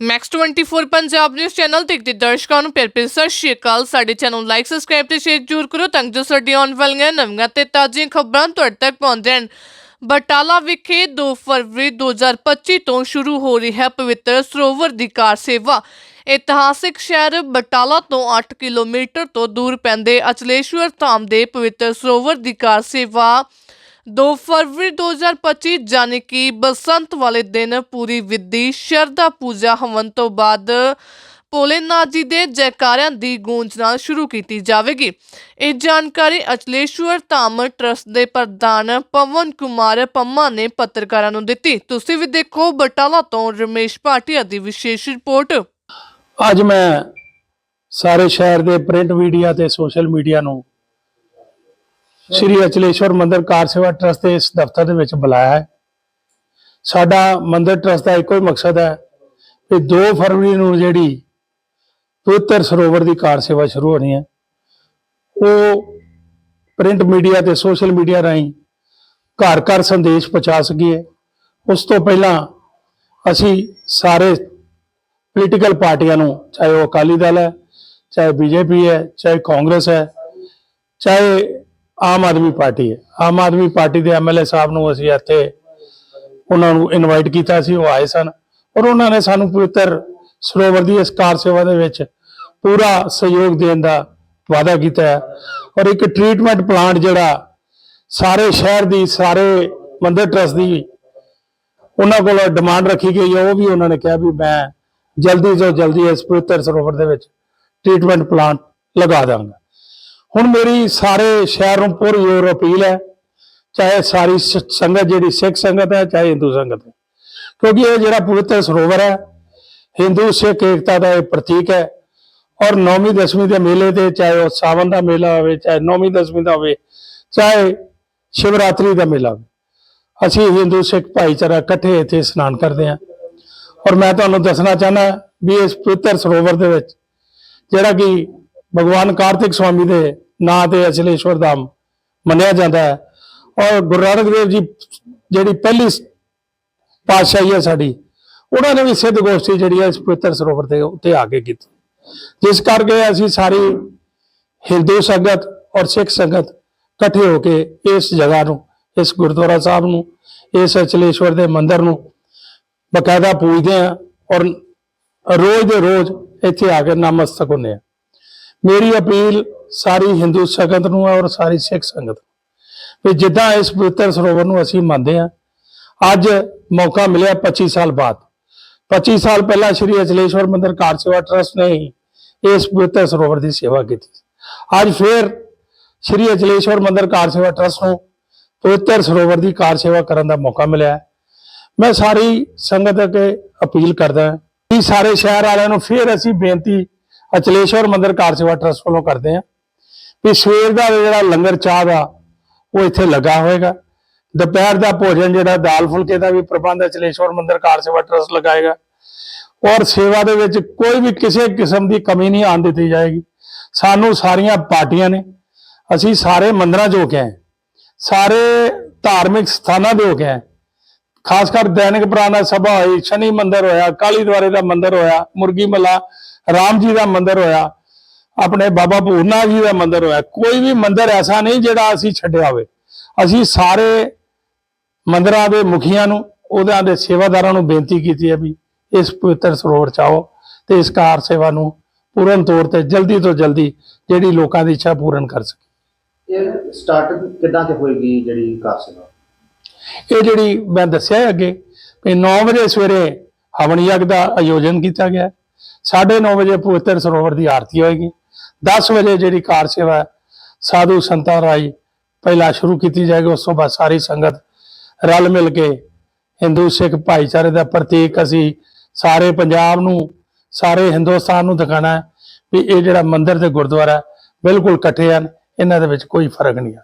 Max 24 Punjab news channel ਤੇ ਦੇ ਦਰਸ਼ਕਾਂ ਨੂੰ ਪਿਆਰ ਭਰੀ ਸਤਿ ਸ਼੍ਰੀ ਅਕਾਲ। ਸਾਡੇ ਚੈਨਲ ਨੂੰ ਲਾਈਕ ਸਬਸਕ੍ਰਾਈਬ ਤੇ ਸ਼ੇਅਰ ਜ਼ਰੂਰ ਕਰੋ ਤਾਂ ਜੋ ਸਾਡੀ ਆਉਣ ਵਾਲੀਆਂ ਨਵੀਆਂ ਤੇ ਤਾਜ਼ੀਆਂ ਖਬਰਾਂ ਤੁਹਾਡੇ ਤੱਕ ਪਹੁੰਚ ਜਾਣ। ਬਟਾਲਾ ਵਿਖੇ 2 ਫਰਵਰੀ 2025 ਤੋਂ ਸ਼ੁਰੂ ਹੋ ਰਹੀ ਹੈ ਪਵਿੱਤਰ ਸਰੋਵਰ ਦੀ ਕਾਰ ਸੇਵਾ। ਇਤਿਹਾਸਿਕ ਸ਼ਹਿਰ ਬਟਾਲਾ ਤੋਂ 8 ਕਿਲੋਮੀਟਰ ਤੋਂ ਦੂਰ ਪੈਂਦੇ ਅਚਲੇਸ਼ਵਰ ਧਾਮ ਦੇ ਪਵਿੱਤਰ ਸਰੋਵਰ ਦੀ ਕਾਰ ਸੇਵਾ 2 ਫਰਵਰੀ 2025 ਜਾਨੀ ਕਿ ਬਸੰਤ ਵਾਲੇ ਦਿਨ ਪੂਰੀ ਵਿਧੀ ਸ਼ਰਧਾ ਪੂਜਾ ਹਵਨ ਤੋਂ ਬਾਅਦ ਭੋਲੇਨਾਥ ਜੀ ਦੇ ਜੈਕਾਰਿਆਂ ਦੀ ਗੂੰਜ ਨਾਲ ਸ਼ੁਰੂ ਕੀਤੀ ਜਾਵੇਗੀ। ਇਹ ਜਾਣਕਾਰੀ ਅਚਲੇਸ਼ਵਰ ਧਾਮ ਟਰਸਟ ਦੇ ਪ੍ਰਧਾਨ ਪਵਨ ਕੁਮਾਰ ਪੰਮਾ ਨੇ ਪੱਤਰਕਾਰਾਂ ਨੂੰ ਦਿੱਤੀ। ਤੁਸੀਂ ਵੀ ਦੇਖੋ, ਬਟਾਲਾ ਤੋਂ ਰਮੇਸ਼ ਭਾਟੀਆ ਦੀ ਵਿਸ਼ੇਸ਼ ਰਿਪੋਰਟ। ਅੱਜ ਮੈਂ ਸਾਰੇ ਸ਼ਹਿਰ ਦੇ ਪ੍ਰਿੰਟ ਮੀਡੀਆ ਤੇ ਸੋਸ਼ਲ ਮੀਡੀਆ ਨੂੰ ਸ੍ਰੀ ਅਚਲੇਸ਼ਵਰ ਮੰਦਿਰ ਕਾਰ ਸੇਵਾ ਟਰਸਟ ਦੇ ਇਸ ਦਫ਼ਤਰ ਦੇ ਵਿੱਚ ਬੁਲਾਇਆ ਹੈ। ਸਾਡਾ ਮੰਦਿਰ ਟਰਸਟ ਦਾ ਇੱਕੋ ਹੀ ਮਕਸਦ ਹੈ ਕਿ 2 ਫਰਵਰੀ ਨੂੰ ਜਿਹੜੀ ਪਵਿੱਤਰ ਸਰੋਵਰ ਦੀ ਕਾਰ ਸੇਵਾ ਸ਼ੁਰੂ ਹੋਣੀ ਹੈ। ਉਹ ਪ੍ਰਿੰਟ ਮੀਡੀਆ ਤੇ ਸੋਸ਼ਲ ਮੀਡੀਆ ਰਾਹੀਂ ਘਰ ਘਰ ਸੰਦੇਸ਼ ਪਹੁੰਚਾ ਸਕੀਏ। ਉਸ ਤੋਂ ਪਹਿਲਾਂ ਅਸੀਂ ਸਾਰੇ ਪੋਲੀਟੀਕਲ ਪਾਰਟੀਆਂ ਨੂੰ, ਚਾਹੇ ਉਹ ਅਕਾਲੀ ਦਲ ਹੈ, ਚਾਹੇ ਬੀਜੇਪੀ ਹੈ, ਚਾਹੇ ਕਾਂਗਰਸ ਹੈ, ਚਾਹੇ ਆਮ ਆਦਮੀ ਪਾਰਟੀ ਹੈ। ਆਮ ਆਦਮੀ ਪਾਰਟੀ ਦੇ ਐਮਐਲਏ ਸਾਹਿਬ ਨੂੰ ਅਸੀਂ ਇੱਥੇ ਉਹਨਾਂ ਨੂੰ ਇਨਵਾਈਟ ਕੀਤਾ ਸੀ, ਉਹ ਆਏ ਸਨ ਔਰ ਉਹਨਾਂ ਨੇ ਸਾਨੂੰ ਪਵਿੱਤਰ ਸਰੋਵਰ ਦੀ ਇਸ ਕਾਰ ਸੇਵਾ ਦੇ ਵਿੱਚ ਪੂਰਾ ਸਹਿਯੋਗ ਦੇਣ ਦਾ ਵਾਅਦਾ ਕੀਤਾ ਹੈ ਔਰ ਇੱਕ ਟ੍ਰੀਟਮੈਂਟ ਪਲਾਂਟ ਜਿਹੜਾ ਸਾਰੇ ਸ਼ਹਿਰ ਦੀ, ਸਾਰੇ ਮੰਦਰ ਟਰਸਟ ਦੀ ਉਹਨਾਂ ਕੋਲ ਡਿਮਾਂਡ ਰੱਖੀ ਗਈ ਹੈ, ਉਹ ਵੀ ਉਹਨਾਂ ਨੇ ਕਿਹਾ ਵੀ ਮੈਂ ਜਲਦੀ ਤੋਂ ਜਲਦੀ ਇਸ ਪਵਿੱਤਰ ਸਰੋਵਰ ਦੇ ਵਿੱਚ ਟ੍ਰੀਟਮੈਂਟ ਪਲਾਂਟ ਲਗਾ ਦਾਂਗਾ। ਹੁਣ ਮੇਰੀ ਸਾਰੇ ਸ਼ਹਿਰ ਨੂੰ ਪੂਰੀ ਜ਼ੋਰ ਅਪੀਲ ਹੈ, ਚਾਹੇ ਸਾਰੀ ਸ- ਸੰਗਤ ਜਿਹੜੀ ਸਿੱਖ ਸੰਗਤ ਹੈ, ਚਾਹੇ ਹਿੰਦੂ ਸੰਗਤ ਹੈ। ਕਿਉਂਕਿ ਇਹ ਜਿਹੜਾ ਪਵਿੱਤਰ ਸਰੋਵਰ ਹੈ, ਹਿੰਦੂ ਸਿੱਖ ਏਕਤਾ ਦਾ ਇਹ ਪ੍ਰਤੀਕ ਹੈ ਔਰ ਨੌਵੀਂ, ਦਸਵੀਂ ਦੇ ਮੇਲੇ ਤੇ ਚਾਹੇ ਉਹ ਸਾਵਨ ਦਾ ਮੇਲਾ ਹੋਵੇ, ਚਾਹੇ ਨੌਵੀਂ, ਦਸਵੀਂ ਦਾ ਹੋਵੇ, ਚਾਹੇ ਸ਼ਿਵਰਾਤਰੀ ਦਾ ਮੇਲਾ ਹੋਵੇ, ਅਸੀਂ ਹਿੰਦੂ ਸਿੱਖ ਭਾਈਚਾਰਾ ਇਕੱਠੇ ਇੱਥੇ ਇਸ਼ਨਾਨ ਕਰਦੇ ਹਾਂ। ਔਰ ਮੈਂ ਤੁਹਾਨੂੰ ਦੱਸਣਾ ਚਾਹਨਾ ਵੀ ਇਸ ਪਵਿੱਤਰ ਸਰੋਵਰ ਦੇ ਵਿੱਚ ਜਿਹੜਾ ਕਿ ਭਗਵਾਨ ਕਾਰਤਿਕ ਸਵਾਮੀ ਦੇ ਨਾਂ ਤੇ ਅਚਲੇਸ਼ਵਰ ਧਾਮ ਮੰਨਿਆ ਜਾਂਦਾ ਹੈ। ਔਰ ਗੁਰੂ ਨਾਨਕ ਦੇਵ ਜੀ ਜਿਹੜੀ ਪਹਿਲੀ ਪਾਤਸ਼ਾਹੀ ਹੈ ਸਾਡੀ, ਉਹਨਾਂ ਨੇ ਵੀ ਸਿੱਧ ਗੋਸ਼ਟੀ ਜਿਹੜੀ ਹੈ ਇਸ ਪਵਿੱਤਰ ਸਰੋਵਰ ਦੇ ਉੱਤੇ ਆ ਕੇ ਕੀਤੀ। ਜਿਸ ਕਰਕੇ ਅਸੀਂ ਸਾਰੀ ਹਿੰਦੂ ਸੰਗਤ ਔਰ ਸਿੱਖ ਸੰਗਤ ਇਕੱਠੇ ਹੋ ਕੇ ਇਸ ਜਗ੍ਹਾ ਨੂੰ, ਇਸ ਗੁਰਦੁਆਰਾ ਸਾਹਿਬ ਨੂੰ, ਇਸ ਅਚਲੇਸ਼ਵਰ ਦੇ ਮੰਦਿਰ ਨੂੰ ਬਕਾਇਦਾ ਪੂਜਦੇ ਆ ਔਰ ਰੋਜ਼ ਦੇ ਰੋਜ਼ ਇੱਥੇ ਆ ਕੇ ਨਮਸਤਕ ਹੁੰਦੇ ਆ ਮੇਰੀ ਅਪੀਲ ਸਾਰੀ ਹਿੰਦੂ ਸੰਗਤ ਨੂੰ ਔਰ ਸਾਰੀ ਸਿੱਖ ਸੰਗਤ ਨੂੰ। ਵੀ ਜਿੱਦਾਂ ਇਸ ਪਵਿੱਤਰ ਸਰੋਵਰ ਨੂੰ ਅਸੀਂ ਮੰਨਦੇ ਆ ਅੱਜ ਮੌਕਾ ਮਿਲਿਆ 25 ਸਾਲ ਬਾਅਦ। 25 ਸਾਲ ਪਹਿਲਾਂ ਸ਼੍ਰੀ ਅਚਲੇਸ਼ਵਰ ਮੰਦਿਰ ਕਾਰ ਸੇਵਾ ਟਰਸਟ ਨੇ ਹੀ ਇਸ ਪਵਿੱਤਰ ਸਰੋਵਰ ਦੀ ਸੇਵਾ ਕੀਤੀ ਅੱਜ ਫਿਰ ਸ਼੍ਰੀ ਅਚਲੇਸ਼ਵਰ ਮੰਦਿਰ ਕਾਰ ਸੇਵਾ ਟਰਸਟ ਨੂੰ ਪਵਿੱਤਰ ਸਰੋਵਰ ਦੀ ਕਾਰ ਸੇਵਾ ਕਰਨ ਦਾ ਮੌਕਾ ਮਿਲਿਆ ਮੈਂ ਸਾਰੀ ਸੰਗਤ ਅੱਗੇ ਅਪੀਲ ਕਰਦਾ ਕਿ ਸਾਰੇ ਸ਼ਹਿਰ ਵਾਲਿਆਂ ਨੂੰ ਫਿਰ ਅਸੀਂ ਬੇਨਤੀ ਅਚਲੇਸ਼ਵਰ ਮੰਦਿਰ ਕਾਰ ਸੇਵਾ ਟਰਸਟ ਵੱਲੋਂ ਕਰਦੇ ਹਾਂ। ਵੀ ਸਵੇਰ ਦਾ ਜਿਹੜਾ ਲੰਗਰ ਚਾਹ ਦਾ, ਉਹ ਇੱਥੇ ਲੱਗਾ ਹੋਏਗਾ। ਦੁਪਹਿਰ ਦਾ ਭੋਜਨ ਜਿਹੜਾ ਦਾਲ ਫੁਲਕੇ ਦਾ ਵੀ ਪ੍ਰਬੰਧ ਅਚਲੇਸ਼ਵਰ ਮੰਦਿਰ ਕਾਰ ਸੇਵਾ ਟਰਸਟ ਲਗਾਏਗਾ। ਔਰ ਸੇਵਾ ਦੇ ਵਿੱਚ ਕੋਈ ਵੀ ਕਿਸੇ ਕਿਸਮ ਦੀ ਕਮੀ ਨਹੀਂ ਆਉਣ ਦਿੱਤੀ ਜਾਏਗੀ। ਸਾਨੂੰ ਸਾਰੀਆਂ ਪਾਰਟੀਆਂ ਨੇ। ਅਸੀਂ ਸਾਰੇ ਮੰਦਰਾਂ 'ਚ ਹੋ ਕੇ ਆਏ ਸਾਰੇ ਧਾਰਮਿਕ ਸਥਾਨਾਂ ਦੇ ਹੋ ਕੇ ਆਏ ਖਾਸ ਕਰ ਦੈਨਿਕ ਪ੍ਰਾਣਾ ਸਭਾ ਹੋਈ, ਸ਼ਨੀ ਮੰਦਿਰ ਹੋਇਆ, ਕਾਲੀ ਦੁਆਰੇ ਦਾ ਮੰਦਿਰ ਹੋਇਆ, ਮੁਰਗੀ ਮਲਾ, ਰਾਮ ਜੀ ਦਾ ਮੰਦਿਰ ਹੋਇਆ ਆਪਣੇ ਬਾਬਾ ਪੂਰਨਾ ਜੀ ਦਾ ਮੰਦਿਰ ਹੋਇਆ। ਕੋਈ ਵੀ ਮੰਦਿਰ ਐਸਾ ਨਹੀਂ ਜਿਹੜਾ ਅਸੀਂ ਛੱਡਿਆ ਹੋਵੇ। ਅਸੀਂ ਸਾਰੇ ਮੰਦਰਾਂ ਦੇ ਮੁਖੀਆਂ ਨੂੰ ਉਹਦਿਆਂ ਦੇ ਸੇਵਾਦਾਰਾਂ ਨੂੰ ਬੇਨਤੀ ਕੀਤੀ ਹੈ ਵੀ ਇਸ ਪਵਿੱਤਰ ਸਰੋਵਰ ਚ ਆਓ ਤੇ ਇਸ ਕਾਰ ਸੇਵਾ ਨੂੰ ਪੂਰਨ ਤੌਰ ਤੇ ਜਲਦੀ ਤੋਂ ਜਲਦੀ ਜਿਹੜੀ ਲੋਕਾਂ ਦੀ ਇੱਛਾ ਪੂਰਨ ਕਰ ਸਕੇ ਇਹ ਸਟਾਰਟ ਕਿੱਦਾਂ ਤੇ ਹੋਏਗੀ ਜਿਹੜੀ ਕਾਰ ਸੇਵਾ? ਇਹ ਜਿਹੜੀ ਮੈਂ ਦੱਸਿਆ ਹੈ ਅੱਗੇ ਵੀ 9 ਵਜੇ ਸਵੇਰੇ ਹਵਨ ਯੱਗ ਦਾ ਆਯੋਜਨ ਕੀਤਾ ਗਿਆ। 9:30 ਵਜੇ ਪਵਿੱਤਰ ਸਰੋਵਰ ਦੀ ਆਰਤੀ ਹੋਏਗੀ। 10 ਵਜੇ ਜਿਹੜੀ ਕਾਰ ਸੇਵਾ ਹੈ, ਸਾਧੂ ਸੰਤਾਂ ਰਾਈ ਪਹਿਲਾਂ ਸ਼ੁਰੂ ਕੀਤੀ ਜਾਏਗੀ ਉਸ ਤੋਂ ਬਾਅਦ ਸਾਰੀ ਸੰਗਤ ਰਲ ਮਿਲ ਕੇ ਹਿੰਦੂ ਸਿੱਖ ਭਾਈਚਾਰੇ ਦਾ ਪ੍ਰਤੀਕ ਅਸੀਂ ਸਾਰੇ ਪੰਜਾਬ ਨੂੰ ਸਾਰੇ ਹਿੰਦੁਸਤਾਨ ਨੂੰ ਦਿਖਾਣਾ ਵੀ ਇਹ ਜਿਹੜਾ ਮੰਦਿਰ ਤੇ ਗੁਰਦੁਆਰਾ ਬਿਲਕੁਲ ਇਕੱਠੇ ਹਨ ਇਹਨਾਂ ਦੇ ਵਿੱਚ ਕੋਈ ਫ਼ਰਕ ਨਹੀਂ ਹੈ